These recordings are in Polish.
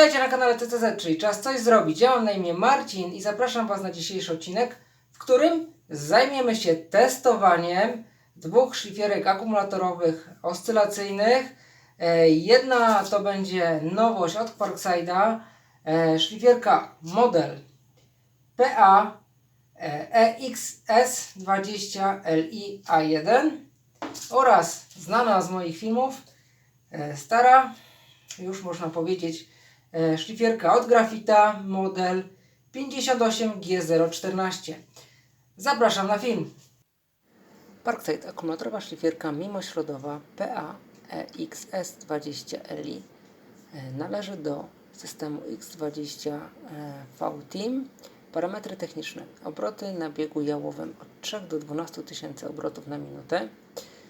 Witajcie na kanale TCZ, czyli czas coś zrobić. Ja mam na imię Marcin i zapraszam Was na dzisiejszy odcinek, w którym zajmiemy się testowaniem dwóch szlifierek akumulatorowych oscylacyjnych. E, Jedna to będzie nowość od Parkside'a, e, szlifierka model PA e, EXS20LI-A1 oraz znana z moich filmów e, stara już można powiedzieć, e, szlifierka od Grafita model 58G014. Zapraszam na film. Parkside akumulatorowa szlifierka mimośrodowa PA EXS20LI e, należy do systemu X20 e, V-Team. Parametry techniczne. Obroty na biegu jałowym od 3 do 12 tysięcy obrotów na minutę.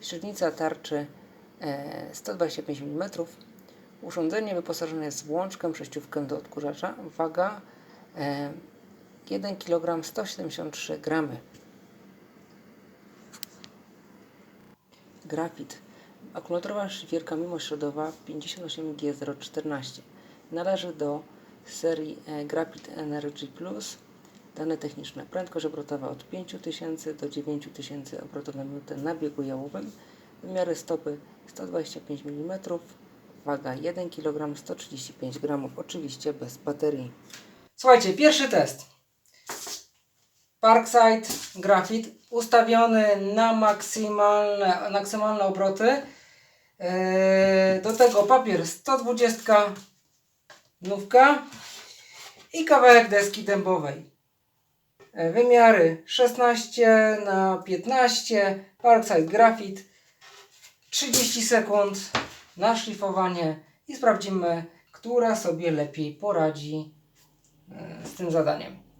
Średnica tarczy e, 125 mm. Urządzenie wyposażone jest w łączkę, przejściówkę do odkurzacza. Waga e, 1 kg 173 gramy. Grafit. Akumulatorowa szlifierka mimośrodowa 58G014. Należy do serii e, Grafit Energy Plus. Dane techniczne. Prędkość obrotowa od 5000 do 9000 obrotów na minutę na biegu jałowym. Wymiary stopy 125 mm. Waga 1 kg 135 g. Oczywiście bez baterii. Słuchajcie, pierwszy test. Parkside Grafit ustawiony na maksymalne, maksymalne obroty. Eee, Do tego papier 120 nówka i kawałek deski dębowej. E, Wymiary 16 na 15 Parkside Grafit 30 sekund na szlifowanie i sprawdzimy, która sobie lepiej poradzi e, z tym zadaniem.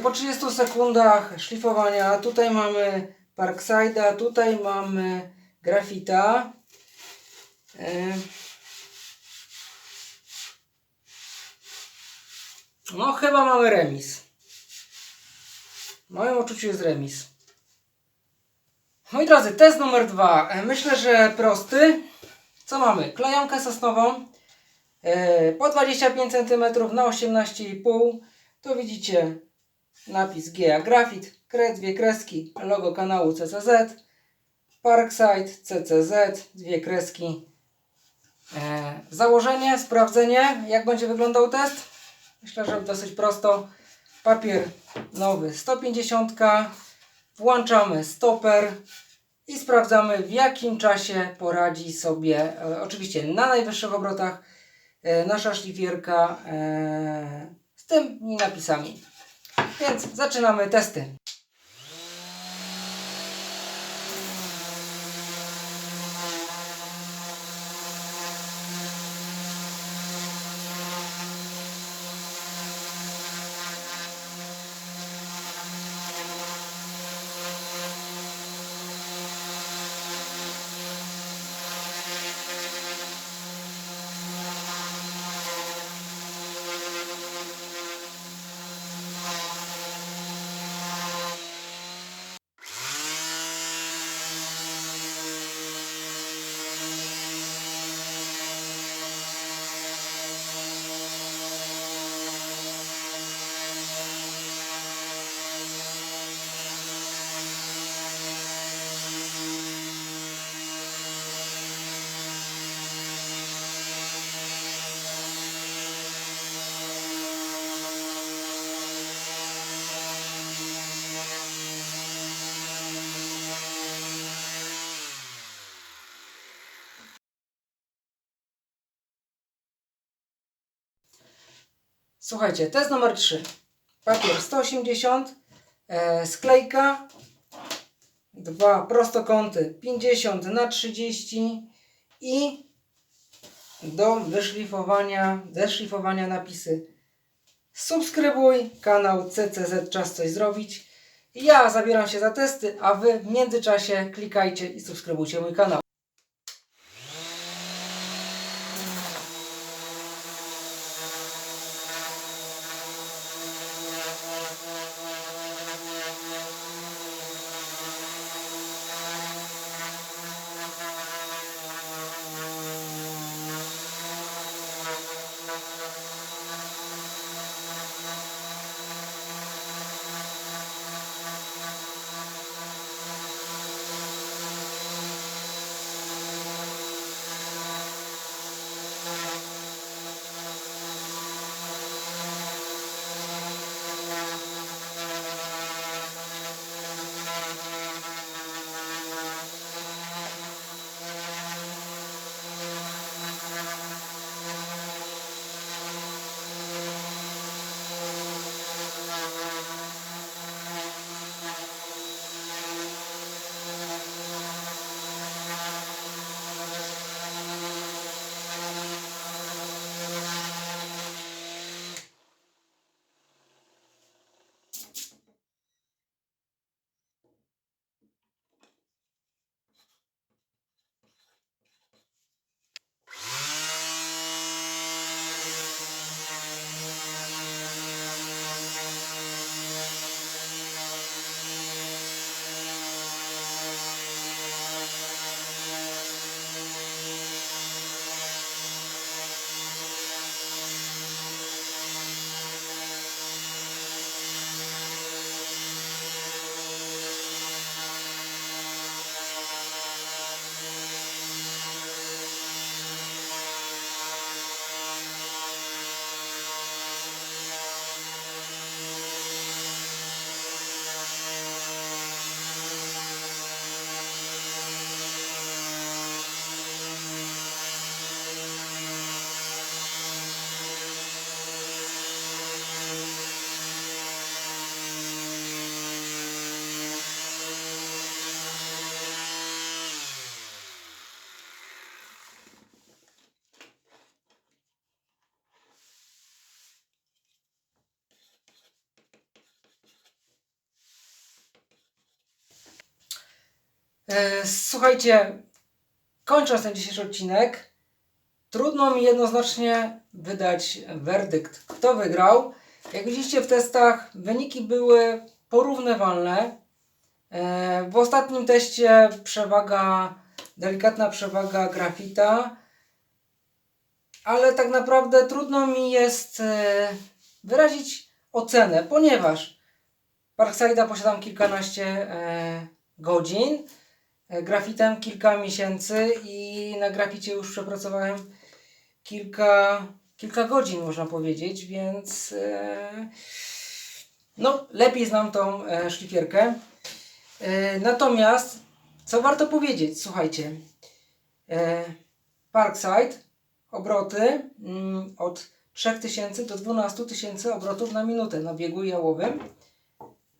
Po 30 sekundach szlifowania tutaj mamy Parkside'a, tutaj mamy Grafita. E, No chyba mamy remis. W moim odczuciu jest remis. Moi drodzy, test numer dwa. E, Myślę, że prosty. Co mamy? Klejonkę sosnową e, po 25 cm na 18,5 Tu widzicie napis GA Grafit, kre, dwie kreski, logo kanału CCZ, Parkside, CCZ, dwie kreski. E, założenie, sprawdzenie, jak będzie wyglądał test. Myślę, że dosyć prosto. Papier nowy 150, włączamy stoper i sprawdzamy w jakim czasie poradzi sobie, e, oczywiście na najwyższych obrotach, e, nasza szlifierka e, z tymi napisami. Więc zaczynamy testy. Słuchajcie, test numer 3. Papier 180, e, sklejka, dwa prostokąty 50 na 30 i do wyszlifowania, zeszlifowania napisy subskrybuj kanał CCZ Czas Coś Zrobić. Ja zabieram się za testy, a Wy w międzyczasie klikajcie i subskrybujcie mój kanał. Słuchajcie, kończąc ten dzisiejszy odcinek, trudno mi jednoznacznie wydać werdykt, kto wygrał. Jak widzicie w testach, wyniki były porównywalne. E, W ostatnim teście przewaga, delikatna przewaga grafita, ale tak naprawdę trudno mi jest e, wyrazić ocenę, ponieważ Parkside'a posiadam kilkanaście e, godzin, e, grafitem kilka miesięcy i na graficie już przepracowałem kilka, kilka godzin, można powiedzieć, więc e, no, lepiej znam tą e, szlifierkę. E, natomiast, co warto powiedzieć, słuchajcie, e, Parkside obroty mm, od 3000 do 12 tysięcy obrotów na minutę na biegu jałowym.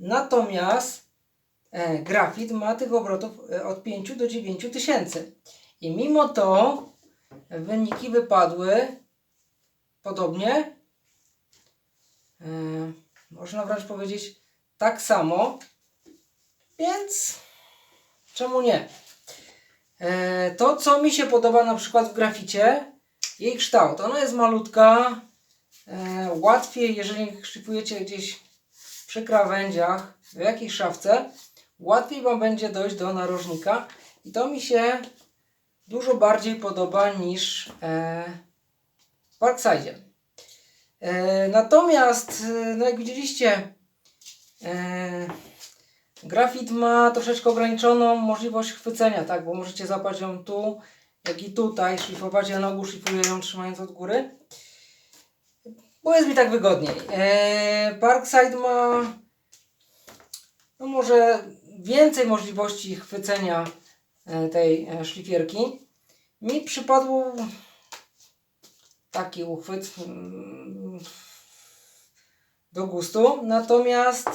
Natomiast e, grafit ma tych obrotów e, od 5 do 9 tysięcy. I mimo to wyniki wypadły podobnie. E, można wręcz powiedzieć tak samo. Więc czemu nie? E, to, co mi się podoba na przykład w graficie, jej kształt. Ona jest malutka. E, łatwiej, jeżeli szlifujecie gdzieś przy krawędziach, w jakiejś szafce, łatwiej Wam będzie dojść do narożnika. I to mi się dużo bardziej podoba niż e, w Parkside. E, natomiast, e, no jak widzieliście, e, grafit ma troszeczkę ograniczoną możliwość chwycenia, tak, bo możecie zapać ją tu, jak i tutaj, szlifować. Ja na ogół szlifuję ją trzymając od góry. Bo jest mi tak wygodniej. Eee, Parkside ma no może więcej możliwości chwycenia e, tej e, szlifierki. Mi przypadł taki uchwyt. mm, do gustu. Natomiast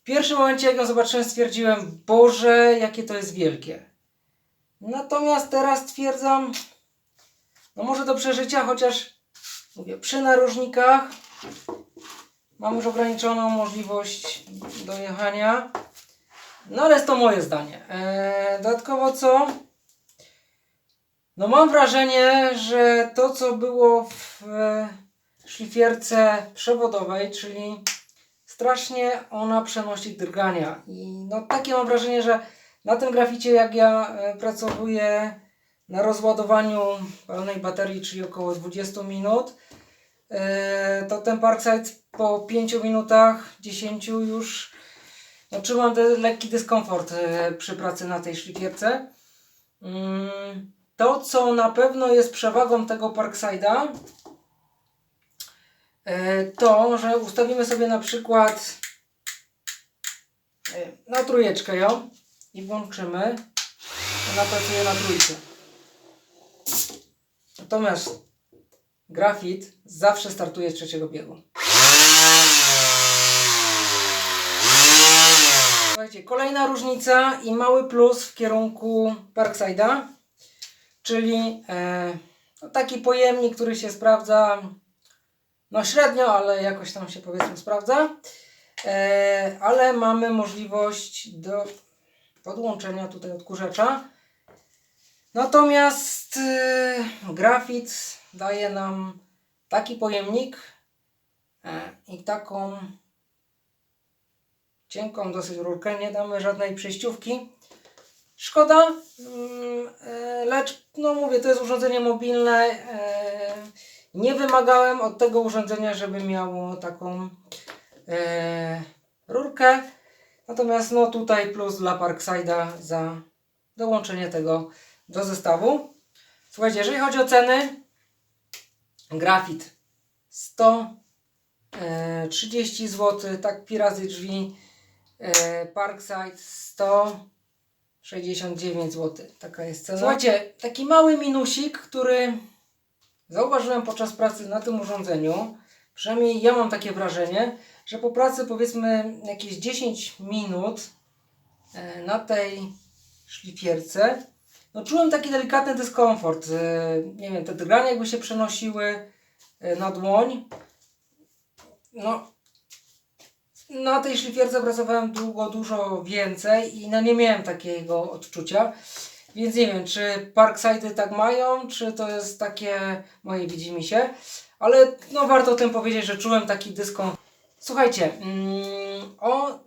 w pierwszym momencie, jak ją zobaczyłem, stwierdziłem, Boże, jakie to jest wielkie. Natomiast teraz stwierdzam, no może do przeżycia, chociaż mówię, przy narożnikach mam już ograniczoną możliwość dojechania. No ale jest to moje zdanie. Eee, dodatkowo co? No mam wrażenie, że to co było w e, szlifierce przewodowej, czyli strasznie ona przenosi drgania. I no takie mam wrażenie, że na tym graficie jak ja e, pracowuję na rozładowaniu pełnej baterii, czyli około 20 minut, e, to ten Parkside po 5 minutach, 10 już no, czułam ten lekki dyskomfort e, przy pracy na tej szlifierce. Mm, To, co na pewno jest przewagą tego Parkside'a, e, to, że ustawimy sobie na przykład e, na trójeczkę ją i włączymy. Ona pracuje na trójce. Natomiast grafit zawsze startuje z trzeciego biegu. Słuchajcie, kolejna różnica i mały plus w kierunku Parkside'a, czyli e, no taki pojemnik, który się sprawdza no średnio, ale jakoś tam się powiedzmy sprawdza. E, ale mamy możliwość do podłączenia tutaj odkurzacza. Natomiast e, grafit daje nam taki pojemnik e, i taką cienką dosyć rurkę, nie damy żadnej przejściówki. Szkoda, mm, e, lecz no mówię, to jest urządzenie mobilne. e, Nie wymagałem od tego urządzenia, żeby miało taką e, rurkę. Natomiast no tutaj plus dla Parkside'a za dołączenie tego do zestawu. Słuchajcie, jeżeli chodzi o ceny, grafit 130 zł, tak pi razy drzwi, Parkside 169 zł. Taka jest cena. Słuchajcie, taki mały minusik, który zauważyłem podczas pracy na tym urządzeniu, przynajmniej ja mam takie wrażenie, że po pracy powiedzmy jakieś 10 minut e, na tej szlifierce, no czułem taki delikatny dyskomfort. E, Nie wiem, te drgania jakby się przenosiły e, na dłoń. No, na tej szlifierce pracowałem długo, dużo więcej i no nie miałem takiego odczucia. Więc nie wiem, czy Parkside'y tak mają, czy to jest takie moje widzimisię. Ale no warto o tym powiedzieć, że czułem taki dyskomfort. Słuchajcie, mm, o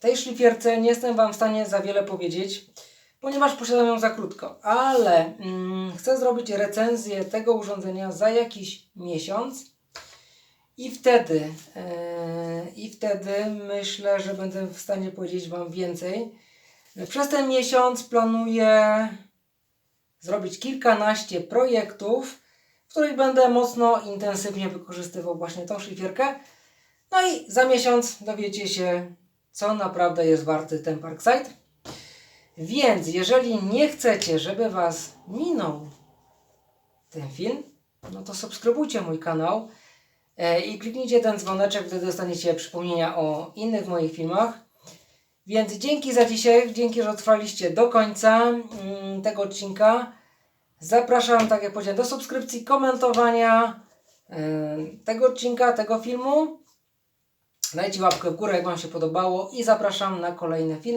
tej szlifierce nie jestem Wam w stanie za wiele powiedzieć, ponieważ posiadam ją za krótko. Ale mm, chcę zrobić recenzję tego urządzenia za jakiś miesiąc. I wtedy, e, i wtedy myślę, że będę w stanie powiedzieć Wam więcej. Przez ten miesiąc planuję zrobić kilkanaście projektów, w których będę mocno intensywnie wykorzystywał właśnie tą szlifierkę. No i za miesiąc dowiecie się, co naprawdę jest warty ten Parkside. Więc jeżeli nie chcecie, żeby Was minął ten film, no to subskrybujcie mój kanał i kliknijcie ten dzwoneczek, wtedy dostaniecie przypomnienia o innych moich filmach. Więc dzięki za dzisiaj, dzięki, że trwaliście do końca mm, tego odcinka. Zapraszam, tak jak powiedziałem, do subskrypcji, komentowania e, tego odcinka, tego filmu. Dajcie łapkę w górę, jak Wam się podobało i zapraszam na kolejne filmy.